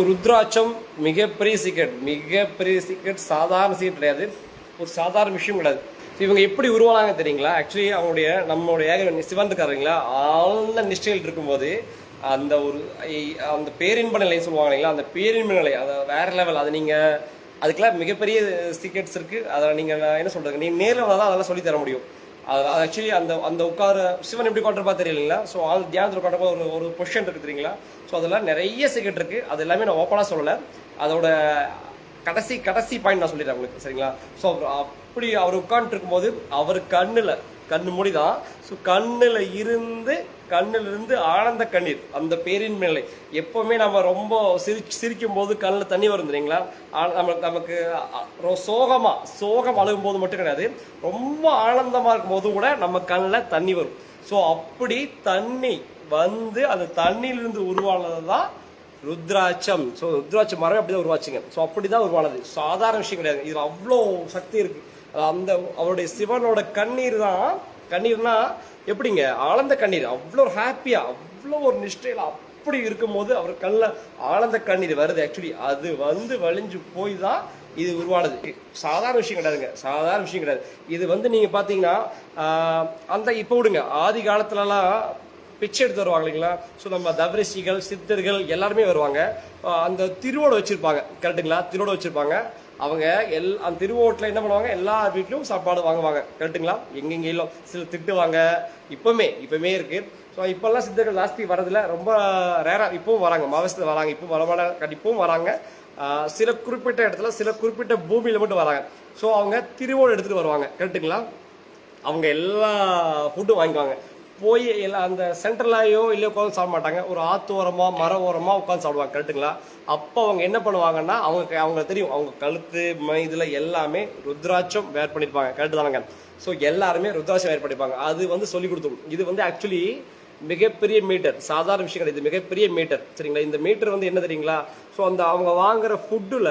ருத்ராட்சம் மிகப்பெரிய சீக்ரெட் மிகப்பெரிய சீக்ரெட் சாதாரண சீக்ரெட் கிடையாது. ஒரு சாதாரண விஷயம் கிடையாது. இவங்க எப்படி உருவானாங்க தெரியுங்களா? ஆக்சுவலி அவங்களுடைய நம்மளுடைய ஏக சிவன் ஆழ்ந்த நிஷ்டையில் இருக்கும்போது அந்த ஒரு அந்த பேரின்ப நிலை சொல்லுவாங்க இல்லைங்களா? அந்த பேரின்ப நிலை அதை வேற லெவல் அது நீங்கள் அதுக்கெல்லாம் மிகப்பெரிய சீக்ரெட்ஸ் இருக்குது அதை நீங்கள் நான் என்ன சொல்கிறது நீங்கள் நேரில் வந்தால் தான் அதெல்லாம் சொல்லித்தர முடியும். அது ஆக்சுவலி அந்த அந்த உட்கார சிவன் எப்படி உட்காந்துருப்பா தெரியலீங்களா? ஸோ ஆள் தியானத்தில் உட்காந்து ஒரு ஒரு பொஷன் இருக்கு தெரியுங்களா? ஸோ அதெல்லாம் நிறைய சீக்கிரம் இருக்கு. அது எல்லாமே நான் ஓப்பனாக சொல்லலை. அதோட கடைசி கடைசி பாயிண்ட் நான் சொல்லிடுறேன் உங்களுக்கு. சரிங்களா? ஸோ அப்படி அவர் உட்காந்துட்டு இருக்கும்போது அவர் கண்ணில் கண்ணு மூடிதான். ஸோ கண்ணில் இருந்து கண்ணில் இருந்து ஆனந்த கண்ணீர் அந்த பேரின் மேலே. எப்பவுமே நம்ம ரொம்ப சிரி சிரிக்கும் போது கண்ணில் தண்ணி வரும் தெரியுங்களா? ஆ- நமக்கு நமக்கு அ- சோகம் அழுகும் போது மட்டும் கிடையாது. ரொம்ப ஆனந்தமாக இருக்கும் போது கூட நம்ம கண்ணில் தண்ணி வரும். ஸோ அப்படி தண்ணி வந்து அந்த தண்ணியிலிருந்து உருவானது தான் ருத்ராட்சம். ஸோ ருத்ராட்சம் மரம் அப்படிதான் உருவாச்சுங்க. ஸோ அப்படிதான் உருவானது. சாதாரண விஷயம் கிடையாது. இதில் அவ்வளோ சக்தி இருக்குது அந்த அவருடைய சிவனோட கண்ணீர் தான் கண்ணீர்னா எப்படிங்க? ஆழந்த கண்ணீர். அவ்வளோ ஹாப்பியா அவ்வளோ ஒரு நிஷ்டையில அப்படி இருக்கும்போது அவர் கண்ணில் ஆழந்த கண்ணீர் வருது. ஆக்சுவலி அது வந்து வலிஞ்சு போய் தான் இது உருவானது. சாதாரண விஷயம் கிடையாதுங்க. சாதாரண விஷயம் கிடையாது. இது வந்து நீங்க பாத்தீங்கன்னா அந்த இப்போ விடுங்க. ஆதி காலத்துலலாம் பிச்சை எடுத்து வருவாங்க இல்லைங்களா? ஸோ நம்ம தவரிசிகள் சித்தர்கள் எல்லாருமே வருவாங்க. அந்த திருவோடு வச்சுருப்பாங்க கரெக்டுங்களா திருவோடு வச்சுருப்பாங்க. அவங்க எல் அந்த திருவோட்டில் என்ன பண்ணுவாங்க? எல்லா வீட்லையும் சாப்பாடு வாங்குவாங்க கரெக்டுங்களா எங்கெங்கேயும் சில திட்டுவாங்க. இப்போவுமே இப்பவுமே இருக்குது ஸோ இப்போல்லாம் சித்தர்கள் ஜாஸ்தி வரதில்ல ரொம்ப ரேராக இப்பவும் வராங்க. மாவசத்தில் வராங்க. இப்போ வரமான கண்டிப்பும் வராங்க. சில குறிப்பிட்ட இடத்துல சில குறிப்பிட்ட பூமியில் மட்டும் வராங்க. ஸோ அவங்க திருவோடு எடுத்துகிட்டு வருவாங்க கரெக்டுங்களா அவங்க எல்லா ஃபுட்டும் வாங்கிக்குவாங்க. போய் இல்லை அந்த சென்ட்ரலாயோ இல்லையோ உட்காந்து சாப்பிட மாட்டாங்க. ஒரு ஆத்து ஓரமாக மர ஓரமாக உட்காந்து சாப்பிடுவாங்க கரெக்டுங்களா அப்போ அவங்க என்ன பண்ணுவாங்கன்னா அவங்க அவங்க தெரியும். அவங்க கழுத்து ம- எல்லாமே ருத்ராட்சம் வேர் பண்ணிருப்பாங்க. கரெக்டு தானங்க? ஸோ எல்லாருமே ருத்ராட்சம் வேர் பண்ணிருப்பாங்க. அது வந்து சொல்லி கொடுத்தோம் இது வந்து ஆக்சுவலி மிகப்பெரிய மீட்டர் சாதாரண விஷயம் கிடையாது. இது மிகப்பெரிய மீட்டர் சரிங்களா? இந்த மீட்டர் வந்து என்ன தெரியுங்களா? ஸோ அந்த அவங்க வாங்குற ஃபுட்டுல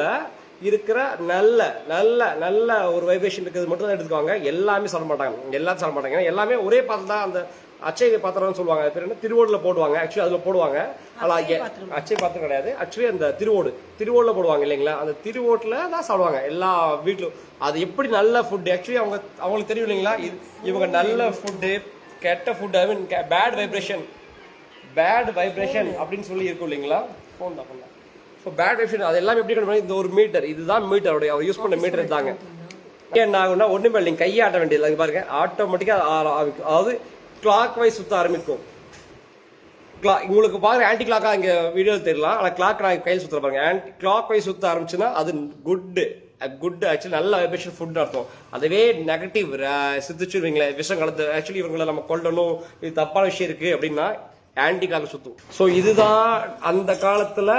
இருக்கிற நல்ல நல்ல நல்ல ஒரு வைப்ரேஷன் இருக்கிறது மட்டும் தான் எடுத்துக்குவாங்க. எல்லாமே சொல்ல மாட்டாங்க. எல்லாத்தையும் சொல்ல மாட்டாங்க. எல்லாமே ஒரே பாத்திரம் தான் அந்த அச்சய பாத்திரம்னு சொல்லுவாங்க பேர் என்ன திருவோடுல போடுவாங்க ஆக்சுவலி அதுல போடுவாங்க ஆனா இங்க- அச்சய பாத்திரம் கிடையாது ஆக்சுவலி அந்த திருவோடு திருவோடுல போடுவாங்க இல்லைங்களா அந்த திருவோட்டுல தான் சாப்பிடுவாங்க எல்லா வீட்லயும் அது எப்படி நல்ல ஃபுட் ஆக்சுவலி அவங்க அவங்களுக்கு தெரியும் இல்லைங்களா இது- இவங்க நல்ல ஃபுட்டு கெட்ட food I mean bad vibration bad vibration அப்படின்னு சொல்லி இருக்கும் இல்லைங்களா ஃபோன் தான் ஃபோன் ஸோ பேட் வைப்ரேஷன் அது எல்லாமே எப்படி கண்டுபிடிக்கும்? இந்த ஒரு மீட்டர் இதுதான் மீட்டர் அவருடைய அவர் யூஸ் பண்ண மீட்டர் தாங்க என்ன ஆகும்னா ஒண்ணுமே இல்லை நீங்க கையை ஆட்ட வேண்டியது பாருங்க ஆட்டோமேட்டிக்கா அதாவது கிளாக் வைஸ் சுற்ற ஆரம்பிக்கும். கிளா உங்களுக்கு பாருங்க ஆன்டி கிளாக்காக இங்கே வீடியோ தெரியலாம். ஆனால் கிளாக் நான் கையில் சுற்ற பாருங்க. ஆன்டி கிளாக் வைஸ் சுற்ற ஆரம்பிச்சுன்னா அது குட் குட் ஆக்சுவலி நல்ல வைப்ரேஷன் ஃபுட் அர்த்தம் அதுவே நெகட்டிவ் சித்திச்சுருவீங்களே விஷம் கலந்து. ஆக்சுவலி இவங்களை நம்ம கொல்லணும். இது தப்பான விஷயம் இருக்குது அப்படின்னா ஆன்டி கிளாக் சுத்தும். ஸோ இதுதான் அந்த காலத்தில்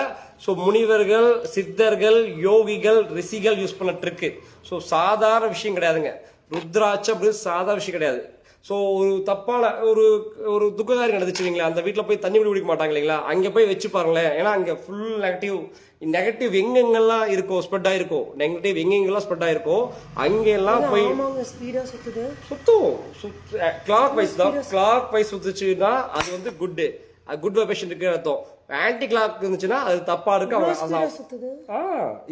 ஸோ முனிவர்கள் சித்தர்கள் யோகிகள் ரிஷிகள் யூஸ் பண்ண ட்ரிக்கு ஸோ சாதாரண விஷயம் கிடையாதுங்க. ருத்ராட்சம் அப்படின்னு சாதாரண விஷயம் கிடையாது. ஸோ ஒரு தப்பான ஒரு ஒரு துக்கதாரி நடந்துச்சு வைங்களேன் அந்த வீட்டில் போய் தண்ணி குடி குடிக்க மாட்டாங்க இல்லைங்களா? அங்கே போய் வச்சு பாருங்களேன். ஏன்னா அங்கே ஃபுல் நெகட்டிவ் நெகட்டிவ் எங்கெங்கெல்லாம் இருக்கோ ஸ்ப்ரெட் ஆயிருக்கோ நெகட்டிவ் எங்கெங்கெல்லாம் ஸ்ப்ரெட் ஆயிருக்கோ அங்கெல்லாம் போய் சுத்தும். கிளாக் வைஸ் தான். கிளாக் வைஸ் சுத்துச்சுன்னா அது வந்து குட் குட் வைப்ரேஷன் இருக்கு அர்த்தம். ஆன்டி கிளாக் இருந்துச்சுன்னா அது தப்பா இருக்கு அவங்க ஆ,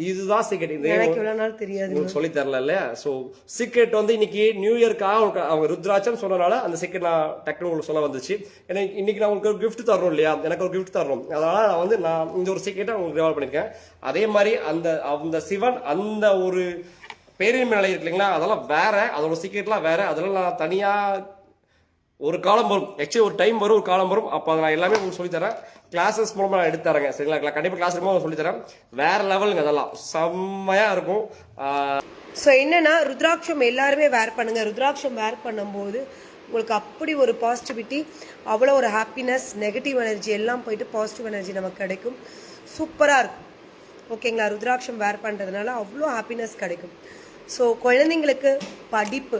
இதுதான் சீக்கிரம் இது எனக்கு இவ்வளவு நாள் தெரியாது. உங்களுக்கு சொல்லி தரல ஸோ சீக்ரெட் வந்து இன்னைக்கு நியூ இயர்க்காக அவங்க- ருத்ராட்சம் சொன்னனால அந்த சீக்ரெட் நான் டக்குனு உங்களுக்கு சொல்ல வந்துச்சு. ஏன்னா இன்னைக்கு நான் உங்களுக்கு ஒரு gift தரணும் இல்லையா? எனக்கு ஒரு gift தரணும் அதனால நான் வந்து நான் இந்த ஒரு சீக்ரெட்டை உங்களுக்கு டெவலப் பண்ணிருக்கேன். அதே மாதிரி அந்த அந்த சிவன் அந்த ஒரு பேரின்மை நிலை இருக்கு இல்லைங்களா? அதெல்லாம் வேற அதோட சீக்ரெட்லாம் வேற. அதெல்லாம் நான் தனியா ஒரு காலம் வரும். ஆக்சுவலி ஒரு டைம் வரும் ஒரு காலம் வரும். அப்போ அதை நான் எல்லாமே உங்களுக்கு சொல்லித் தரேன் கிளாஸஸ் மூலமாக நான் எடுத்து தரேங்க சரிங்களா கண்டிப்பாக கிளாஸ் மூலமா சொல்லித் தரேன் வேற லெவலுங்க அதெல்லாம். செம்மையாக இருக்கும். ஸோ என்னன்னா ருத்ராட்சம் எல்லாருமே வேர் பண்ணுங்க. ருத்ராட்சம் வேர் பண்ணும்போது உங்களுக்கு அப்படி ஒரு பாசிட்டிவிட்டி அவ்வளோ ஒரு ஹாப்பினஸ் நெகட்டிவ் எனர்ஜி எல்லாம் போயிட்டு பாசிட்டிவ் எனர்ஜி நமக்கு கிடைக்கும். சூப்பராக இருக்கும். ஓகேங்களா ருத்ராட்சம் வேர் பண்ணுறதுனால அவ்வளோ ஹாப்பினஸ் கிடைக்கும். ஸோ குழந்தைங்களுக்கு படிப்பு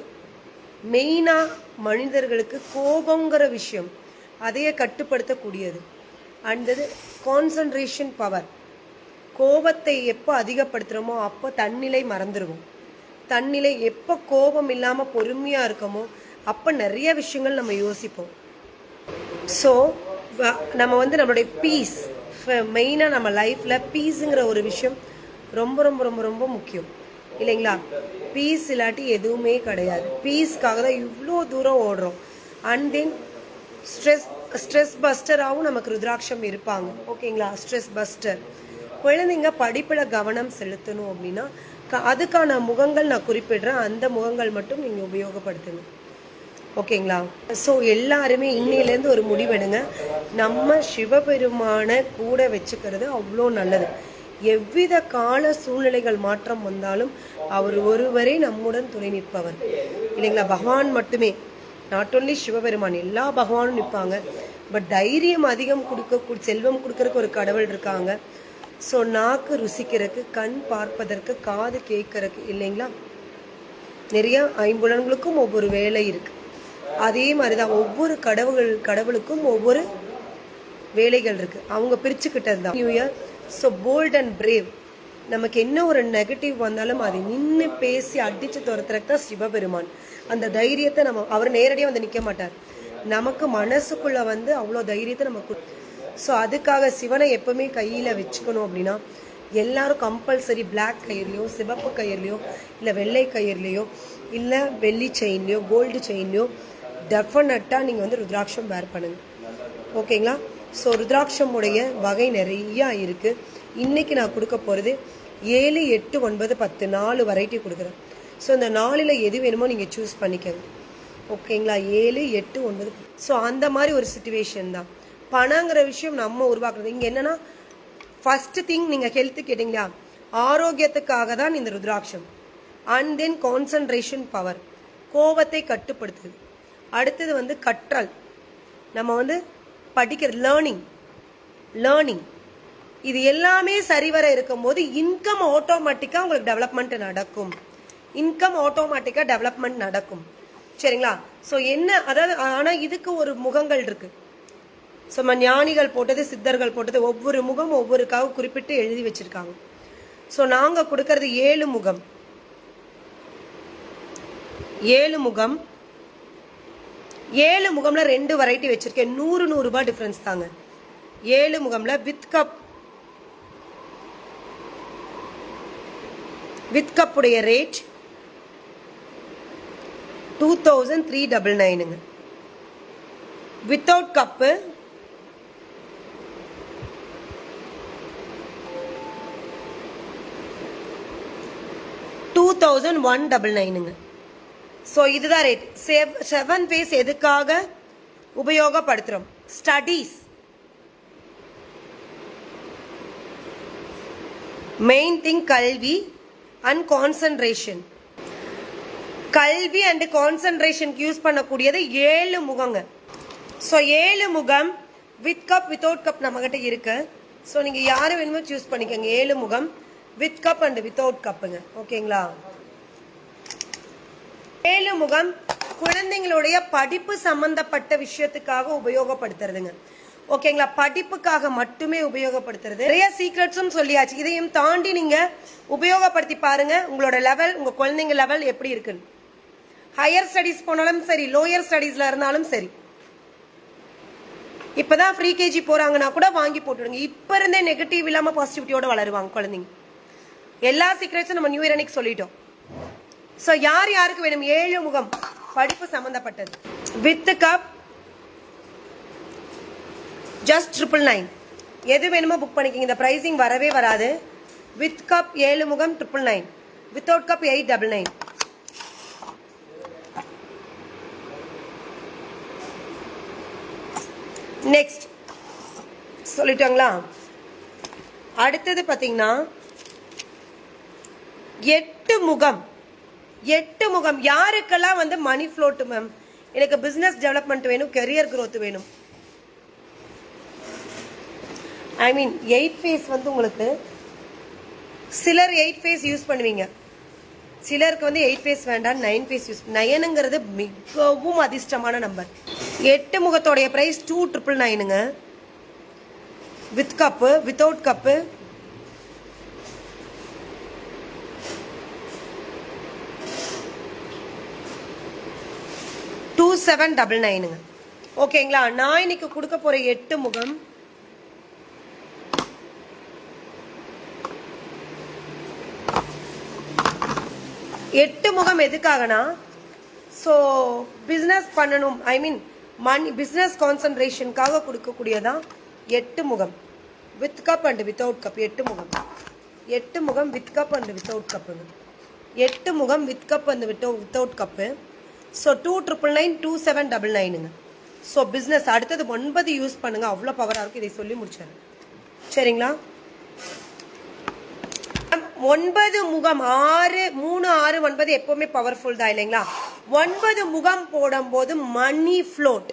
மெயினாக மனிதர்களுக்கு கோபங்கிற விஷயம் அதையே கட்டுப்படுத்தக்கூடியது. அண்டது கான்சன்ட்ரேஷன் பவர் கோபத்தை எப்போ அதிகப்படுத்துகிறோமோ அப்போ தன்னிலை மறந்துடுவோம் தன்னிலை எப்போ கோபம் இல்லாமல் பொறுமையாக இருக்கமோ அப்போ நிறைய விஷயங்கள் நம்ம யோசிப்போம். ஸோ நம்ம வந்து நம்மளுடைய பீஸ் மெயினாக நம்ம லைஃப்பில் பீஸுங்கிற ஒரு விஷயம் ரொம்ப ரொம்ப ரொம்ப ரொம்ப முக்கியம். இல்லைங்களா? பீஸ் இல்லாட்டி எதுவுமே கிடையாது. பீஸ்க்காக தான் இவ்வளோ தூரம் ஓடுறோம். அண்ட் தென் ஸ்ட்ரெஸ் ஸ்ட்ரெஸ் பஸ்டராகவும் நமக்கு ருத்ராட்சம் இருப்பாங்க. ஓகேங்களா? ஸ்ட்ரெஸ் பஸ்டர் குழந்தைங்க படிப்பில் கவனம் செலுத்தணும் அப்படின்னா க- அதுக்கான முகங்கள் நான் குறிப்பிடுறேன். அந்த முகங்கள் மட்டும் நீங்கள் உபயோகப்படுத்துங்க. ஓகேங்களா? ஸோ எல்லாருமே இன்னையிலேருந்து ஒரு முடிவெடுங்க. நம்ம சிவபெருமானை கூட வச்சுக்கிறது அவ்வளோ நல்லது. எவ்வித கால சூழ்நிலைகள் மாற்றம் வந்தாலும் அவர் ஒருவரே நம்முடன் துணை நிற்பவர். இல்லைங்களா? பகவான் மட்டுமே. நாட் ஒன்லி சிவபெருமான் எல்லா பகவானும் நிற்பாங்க. பட் தைரியம் அதிகம் கொடுக்க செல்வம் கொடுக்கறதுக்கு ஒரு கடவுள் இருக்காங்க. ஸோ நாக்கு ருசிக்கிறதுக்கு கண் பார்ப்பதற்கு காது கேட்கறதுக்கு இல்லைங்களா? நிறைய ஐம்புலன்களுக்கும் ஒவ்வொரு வேலை இருக்கு. அதே மாதிரி தான் ஒவ்வொரு கடவுள் கடவுளுக்கும் ஒவ்வொரு வேலைகள் இருக்கு. அவங்க பிரிச்சுக்கிட்டது தான் new year so bold and brave நமக்கு என்ன ஒரு நெகட்டிவ் வந்தாலும் அதை நின்று பேசி அடித்து துரத்துறக்கு தான் சிவபெருமான். அந்த தைரியத்தை நம்ம அவர் நேரடியாக வந்து நிற்க மாட்டார். நமக்கு மனசுக்குள்ளே வந்து அவ்வளோ தைரியத்தை நமக்கு ஸோ அதுக்காக சிவனை எப்பவுமே கையில் வச்சுக்கணும் அப்படின்னா எல்லாரும் கம்பல்சரி பிளாக் கயிறுலையோ சிவப்பு கயிறுலையோ இல்லை வெள்ளை கயிறுலையோ இல்லை வெள்ளி செயின்லையோ கோல்டு செயின்லையோ டெஃபினட்டாக நீங்கள் வந்து ருத்ராட்சம் வேர் பண்ணுங்க. ஓகேங்களா ஸோ ருத்ராட்சமுடைய வகை நிறையா இருக்குது இன்றைக்கி நான் கொடுக்க போகிறது ஏழு எட்டு ஒன்பது பத்து நாலு வெரைட்டி கொடுக்குறேன். ஸோ இந்த நாலில் எது வேணுமோ நீங்கள் சூஸ் பண்ணிக்கோங்க. ஓகேங்களா ஏழு எட்டு ஒன்பது. ஸோ அந்த மாதிரி ஒரு சுச்சுவேஷன் தான். பணங்கிற விஷயம் நம்ம உருவாக்குறது. இங்கே என்னென்னா ஃபஸ்ட்டு திங் நீங்கள் ஹெல்த்து கேட்டிங்களா? ஆரோக்கியத்துக்காக தான் இந்த ருத்ராட்சம். அண்ட் தென் கான்சன்ட்ரேஷன் பவர் கோபத்தை கட்டுப்படுத்துது. அடுத்தது வந்து கற்றல். நம்ம வந்து படிக்கிறது லேர்னிங் லேர்னிங் இது எல்லாமே சரிவர இருக்கும்போது இன்கம் ஆட்டோமேட்டிக்காக உங்களுக்கு டெவலப்மெண்ட் நடக்கும். இன்கம் ஆட்டோமேட்டிக்காக டெவலப்மெண்ட் நடக்கும். சரிங்களா? ஸோ என்ன அதாவது ஆனால் இதுக்கு ஒரு முகங்கள் இருக்கு. ஸோ நம்ம ஞானிகள் போட்டது சித்தர்கள் போட்டது ஒவ்வொரு முகம் ஒவ்வொருக்காக குறிப்பிட்டு எழுதி வச்சிருக்காங்க. ஸோ நாங்கள் கொடுக்கறது ஏழு முகம். ஏழு முகம். ஏழு முகமில் ரெண்டு வெரைட்டி வச்சுருக்கேன். நூறு நூறுரூபா டிஃப்ரென்ஸ் தாங்க. ஏழு முகமில் with cup with கப்புடைய rate two thousand three double நைனுங்க without cup two thousand one double நைனுங்க so இதுதான் ரேட் செவ் செவன் ஃபேஸ் எதுக்காக உபயோகப்படுத்துகிறோம் ஸ்டடீஸ் மெயின் திங் கல்வி அண்ட் கான்சன்ட்ரேஷன் கல்வி அண்ட் கான்சன்ட்ரேஷனுக்கு யூஸ் பண்ணக்கூடியது ஏழு முகங்க. ஸோ ஏழு முகம் வித் கப் வித்தவுட் கப் நம்மகிட்ட இருக்கு. ஸோ நீங்கள் யார் வேணுமோ சூஸ் பண்ணிக்கோங்க. ஏழு முகம் வித் கப் அண்ட் வித்தவுட் கப்புங்க ஓகேங்களா ஏழு முகம் குழந்தைங்களுடைய படிப்பு சம்பந்தப்பட்ட விஷயத்துக்காக உபயோகப்படுத்துறதுங்க. ஓகேங்களா? படிப்புக்காக மட்டுமே உபயோகப்படுத்துறது. நிறைய சீக்ரெட்ஸும் சொல்லியாச்சு. இதையும் தாண்டி நீங்க உபயோகப்படுத்தி பாருங்க. உங்களோட லெவல் உங்க குழந்தைங்க லெவல் எப்படி இருக்குன்னு. ஹையர் ஸ்டடீஸ் போனாலும் சரி லோயர் ஸ்டடீஸ்ல இருந்தாலும் சரி. இப்பதான் ஃப்ரீ கேஜி போறாங்கன்னா கூட வாங்கி போட்டுடுங்க. இப்ப இருந்தே நெகட்டிவ் இல்லாம பாசிட்டிவிட்டியோட வளருவாங்க குழந்தைங்க. எல்லா சீக்ரெட்ஸும் நம்ம நியூ இயர் அன்னைக்கு சொல்லிட்டோம். ஸோ யார் யாருக்கு வேணும்? ஏழு முகம். படிப்பு சம்மந்தப்பட்டது with cup just triple nine எது வேணுமோ புக் பண்ணிக்கிங்க. இந்த ப்ரைஸிங் வரவே வராது. வித் கப் ஏழு முகம் triple nine without cup eight double nine next சொல்லிட்டாங்களா? அடுத்தது பார்த்தீங்கன்னா எட்டு முகம். எட்டு முகம். யாருக்கெல்லாம் வந்து மணி ஃப்ளோட்டு மேம் எனக்கு பிஸ்னஸ் டெவலப்மெண்ட் வேணும் கெரியர் க்ரோத் வேணும். ஐ மீன் எயிட் ஃபேஸ் வந்து உங்களுக்கு சிலர் எயிட் ஃபேஸ் யூஸ் பண்ணுவீங்க. சிலருக்கு வந்து எயிட் ஃபேஸ் வேண்டாம் நைன் ஃபேஸ் யூஸ் நயனுங்கிறது மிகவும் அதிர்ஷ்டமான நம்பர் எட்டு முகத்தோடைய price two triple நைனுங்க with cup without cup two seven double நைனுங்க ஓகேங்களா நான் இன்னைக்கு கொடுக்க போகிற எட்டு முகம். எட்டு முகம் எதுக்காகனா? ஸோ பிஸ்னஸ் பண்ணணும். ஐ மீன் மணி பிஸ்னஸ் கான்சன்ட்ரேஷனுக்காக கொடுக்கக்கூடியதான் எட்டு முகம். With cup and without cup எட்டு முகம். எட்டு முகம் வித் கப் அண்டு வித்தவுட் கப்புங்க எட்டு முகம் with cup and with without cup so two triple nine two seven double நைனுங்க so business அடுத்தது ஒன்பது யூஸ் பண்ணுங்க. அவ்வளோ பவராக இருக்கும் இதை சொல்லி முடிச்சாரு சரிங்களா? ஒன்பது முகம் ஆறு மூணு ஆறு ஒன்பது எப்பவுமே பவர்ஃபுல் தான் இல்லைங்களா? ஒன்பது முகம் போடும்போது மணி ஃப்ளோட்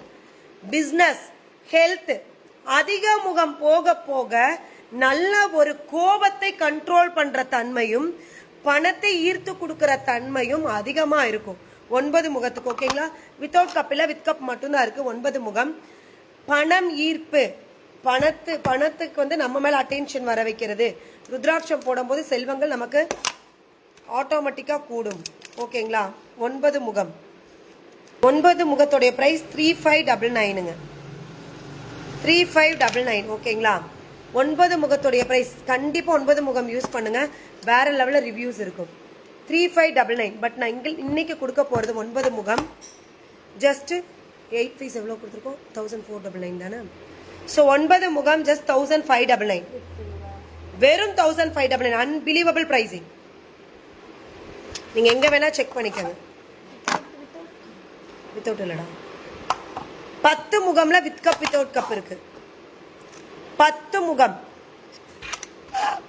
பிஸ்னஸ் ஹெல்த் அதிக முகம் போக போக நல்ல ஒரு கோபத்தை கண்ட்ரோல் பண்ற தன்மையும் பணத்தை ஈர்த்து கொடுக்கிற தன்மையும் அதிகமா இருக்கும். ஒன்பது முகத்துக்கு ஓகேங்களா வித்தவுட் கப் இல்லை வித் கப் மட்டும்தான் இருக்குது ஒன்பது முகம். பணம் ஈர்ப்பு. பணத்து பணத்துக்கு வந்து நம்ம மேலே அட்டென்ஷன் வர வைக்கிறது. ருத்ராட்சம் போடும்போது செல்வங்கள் நமக்கு ஆட்டோமேட்டிக்காக கூடும். ஓகேங்களா ஒன்பது முகம். ஒன்பது முகத்துடைய ப்ரைஸ் த்ரீ ஃபைவ் டபுள் நைனுங்க த்ரீ ஃபைவ் டபுள் நைன் ஓகேங்களா ஒன்பது முகத்துடைய ப்ரைஸ் கண்டிப்பாக ஒன்பது முகம் யூஸ் பண்ணுங்கள் வேறு லெவலில் ரிவ்யூஸ் இருக்கும். Three five double nine but நான் இங்கே இன்றைக்கி கொடுக்க போகிறது ஒன்பது முகம். ஜஸ்ட்டு எயிட் ஃபீஸ் எவ்வளோ கொடுத்துருக்கோம்? தௌசண்ட் ஃபோர் டபுள் நைன் தானே? ஸோ ஒன்பது முகம் just thousand five double nine வெறும் thousand five double nine unbelievable pricing நீங்கள் எங்கே வேணால் செக் பண்ணிக்கோங்க. வித்தவுட் இல்லைடா. பத்து முகமில் வித் கப் வித்தவுட் கப் இருக்குது பத்து முகம்.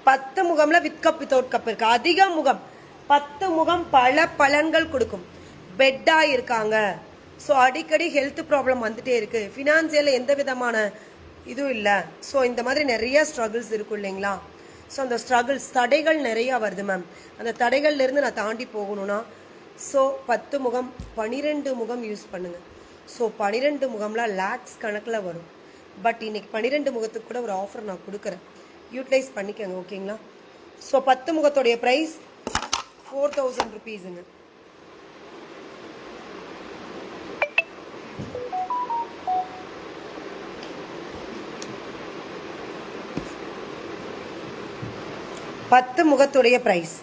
பத்து முகம்ல வித் கப் வித்தவுட் கப் இருக்குது அதிக முகம். பத்து முகம் பல பலன்கள் கொடுக்கும். பெட்டா இருக்காங்க. ஸோ அடிக்கடி ஹெல்த் ப்ராப்ளம் வந்துட்டே இருக்கு. ஃபினான்சியலில் எந்த விதமான இதுவும் இல்லை. ஸோ இந்த மாதிரி நிறைய ஸ்ட்ரகிள்ஸ் இருக்கும் இல்லைங்களா? ஸோ அந்த ஸ்ட்ரகிள்ஸ் தடைகள் நிறையா வருது மேம் அந்த தடைகள்லேருந்து நான் தாண்டி போகணும்னா ஸோ பத்து முகம் பனிரெண்டு முகம் யூஸ் பண்ணுங்க. ஸோ பனிரெண்டு முகம்லாம் லேக்ஸ் கணக்கில் வரும். பட் இன்னைக்கு பன்னிரெண்டு முகத்துக்கு கூட ஒரு ஆஃபர் நான் கொடுக்குறேன். யூட்டிலைஸ் பண்ணிக்கோங்க ஓகேங்களா ஸோ பத்து முகத்துடைய ப்ரைஸ் ஃபோர் தௌசண்ட் ருபீஸுங்க பத்து முகத்துடைய price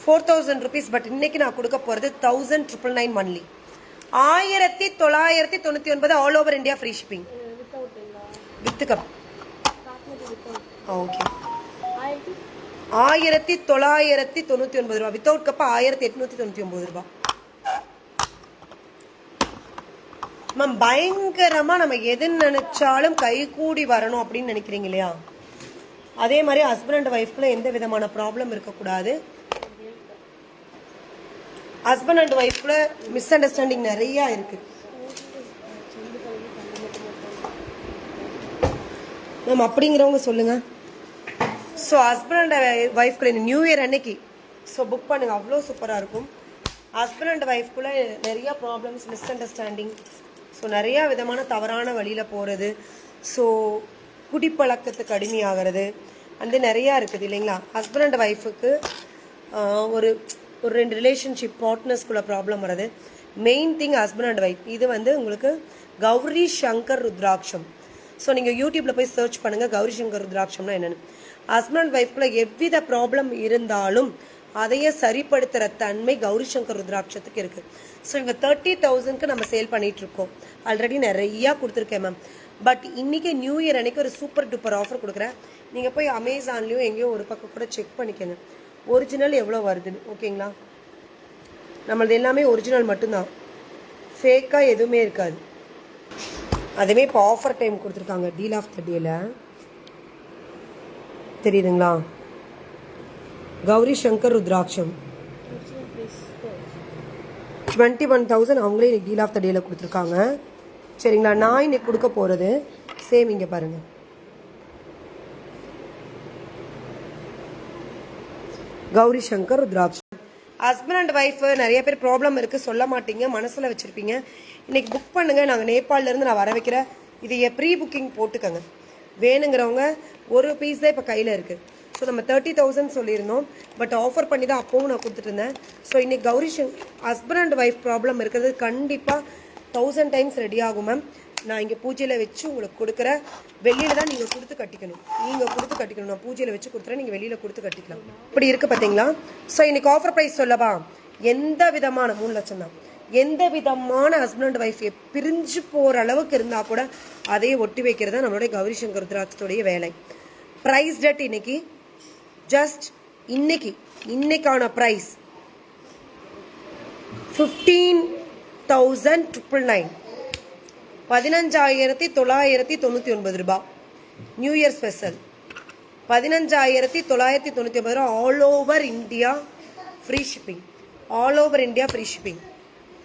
four thousand rupees but இன்னைக்கு நான் கொடுக்க போகிறது தௌசண்ட் ட்ரிபிள் நைன் மந்த்லி ஆயிரத்தி தொள்ளாயிரத்தி தொண்ணூற்றி ஒன்பது all over India free shipping with cup okay ஆயிரத்தி தொள்ளாயிரத்தி தொண்ணூற்றி ஒன்பது ரூபா. வித்தவுட் கப் ஆயிரத்தி எட்நூற்றி தொண்ணூற்றி ஒன்பது ரூபா. மேம் பயங்கரமா நம்ம எது நினைச்சாலும் கை கூடி வரணும் அப்படின்னு நினைக்கிறீங்க இல்லையா? அதே மாதிரி ஹஸ்பண்ட் அண்ட் ஒய்ஃப்குள்ள எந்த விதமான ப்ராப்ளம் இருக்கக்கூடாது. ஹஸ்பண்ட் அண்ட் ஒய்ஃப்குள்ள மிஸ் அண்டர்ஸ்டாண்டிங் நிறைய இருக்கு. மேம் அப்படிங்கிறவங்க சொல்லுங்க. ஸோ ஹஸ்பண்ட் அண்ட் ஒய்ஃப்குள்ள நியூ இயர் அன்னைக்கு. ஸோ புக் பண்ணுங்க. அவ்வளோ சூப்பராக இருக்கும். ஹஸ்பண்ட் அண்ட் ஒய்ஃப்குள்ள நிறையா ப்ராப்ளம்ஸ் மிஸ் அண்டர்ஸ்டாண்டிங் ஸோ நிறையா விதமான தவறான வழியில் போகிறது ஸோ குடிப்பழக்கத்துக்கு அடிமையாகிறது. அந்த நிறையா இருக்குது இல்லைங்களா? ஹஸ்பண்ட் அண்ட் ஒய்ஃபுக்கு ஒரு ஒரு ரெண்டு ரிலேஷன்ஷிப் பார்ட்னர்ஸ்குள்ளே ப்ராப்ளம் வர்றது. Main thing husband and wife இது வந்து உங்களுக்கு கௌரி சங்கர் ருத்ராட்சம். ஸோ நீங்கள் யூடியூப்பில் போய் சர்ச் பண்ணுங்கள் கௌரி சங்கர் ருத்ராட்சம்னா என்னென்னு. ஹஸ்பண்ட் அண்ட் ஒய்ஃப்குள்ள எவ்வித ப்ராப்ளம் இருந்தாலும் அதையே சரிப்படுத்துகிற தன்மை கௌரி சங்கர் ருத்ராட்சத்துக்கு இருக்குது ஸோ இங்கே தேர்ட்டி தௌசண்ட்க்கு நம்ம சேல் பண்ணிட்டு இருக்கோம் ஆல்ரெடி நிறையா கொடுத்துருக்கேன் மேம் பட் இன்னைக்கு நியூ இயர் அன்னைக்கு ஒரு சூப்பர் டூப்பர் ஆஃபர் கொடுக்குறேன். நீங்கள் போய் அமேசான்லேயும் எங்கேயோ ஒரு பக்கம் கூட செக் பண்ணிக்கோங்க. ஒரிஜினல் எவ்வளோ வருதுன்னு ஓகேங்களா நம்மளது எல்லாமே ஒரிஜினல் மட்டும்தான். ஃபேக்காக எதுவுமே இருக்காது. அதுவே இப்போ ஆஃபர் டைம் கொடுத்துருக்காங்க டீல் ஆஃப் த டேல தெரியுதுங்களா? கௌரி சங்கர் ருத்ராட்சம். டுவெண்ட்டி ஒன் தௌசண்ட் அவங்களே இன்னைக்கு டீல் ஆஃப் த டேல கொடுத்துருக்காங்க. சரிங்களா? நான் இன்னைக்கு கொடுக்க போகிறது சேம் இங்கே பாருங்க. கௌரி சங்கர் ருத்ராட்சம். ஹஸ்பண்ட் அண்ட் ஒய்ஃப் நிறைய பேர் ப்ராப்ளம் இருக்குது சொல்ல மாட்டீங்க. மனசில் வச்சுருப்பீங்க. இன்னைக்கு புக் பண்ணுங்கள் நாங்கள் நேபாளிலேருந்து நான் வர வைக்கிறேன் இது ப்ரீ புக்கிங் போட்டுக்கோங்க. வேணுங்கிறவங்க ஒரு பீஸ் தான் இப்போ கையில் இருக்குது ஸோ நம்ம தேர்ட்டி தௌசண்ட் சொல்லியிருந்தோம். பட் ஆஃபர் பண்ணி தான் அப்போவும் நான் கொடுத்துட்டு இருந்தேன். ஸோ இன்றைக்கி Gauri husband and wife problem இருக்கிறது. கண்டிப்பாக தௌசண்ட் டைம்ஸ் ரெடி ஆகும் மேம் நான் இங்கே பூஜையில் வச்சு உங்களுக்கு கொடுக்குற வெளியில் தான் நீங்கள் கொடுத்து கட்டிக்கணும். நீங்கள் கொடுத்து கட்டிக்கணும். நான் பூஜையில் வச்சு கொடுத்துறேன். நீங்கள் வெளியில் கொடுத்து கட்டிக்கலாம். இப்படி இருக்குது பார்த்தீங்களா ஸோ இன்றைக்கி ஆஃபர் ப்ரைஸ் சொல்லவா? எந்த விதமான மூணு லட்சம் தான். எந்த விதமான ஹஸ்பண்ட் அண்ட் ஒய்ஃப் பிரிஞ்சு போகிற அளவுக்கு இருந்தால் கூட அதையே ஒட்டி வைக்கிறது தான் நம்மளுடைய கௌரி சங்கர் ருத்ராட்சத்துடைய வேலை. ப்ரைஸ் டெட் இன்னைக்கு ஜஸ்ட் இன்னைக்கு இன்னைக்கான price fifteen thousand triple nine பதினஞ்சாயிரத்தி தொள்ளாயிரத்தி தொண்ணூற்றி ஒன்பது ரூபாய் நியூ இயர் ஸ்பெஷல் பதினஞ்சாயிரத்தி தொள்ளாயிரத்தி தொண்ணூற்றி ஒன்பது ரூபா all over India free shipping all over India free shipping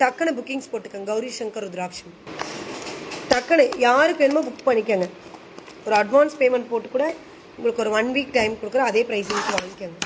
டக்குன்னு புக்கிங்ஸ் போட்டுக்கோங்க. கௌரி சங்கர் ருத்ராட்சம் டக்குன்னு யாருக்கு வேணுமோ புக் பண்ணிக்கோங்க. ஒரு அட்வான்ஸ் பேமெண்ட் போட்டு கூட உங்களுக்கு ஒரு ஒன் வீக் டைம் கொடுக்குற அதே ப்ரைஸிங்க்கு வாங்கிக்கோங்க.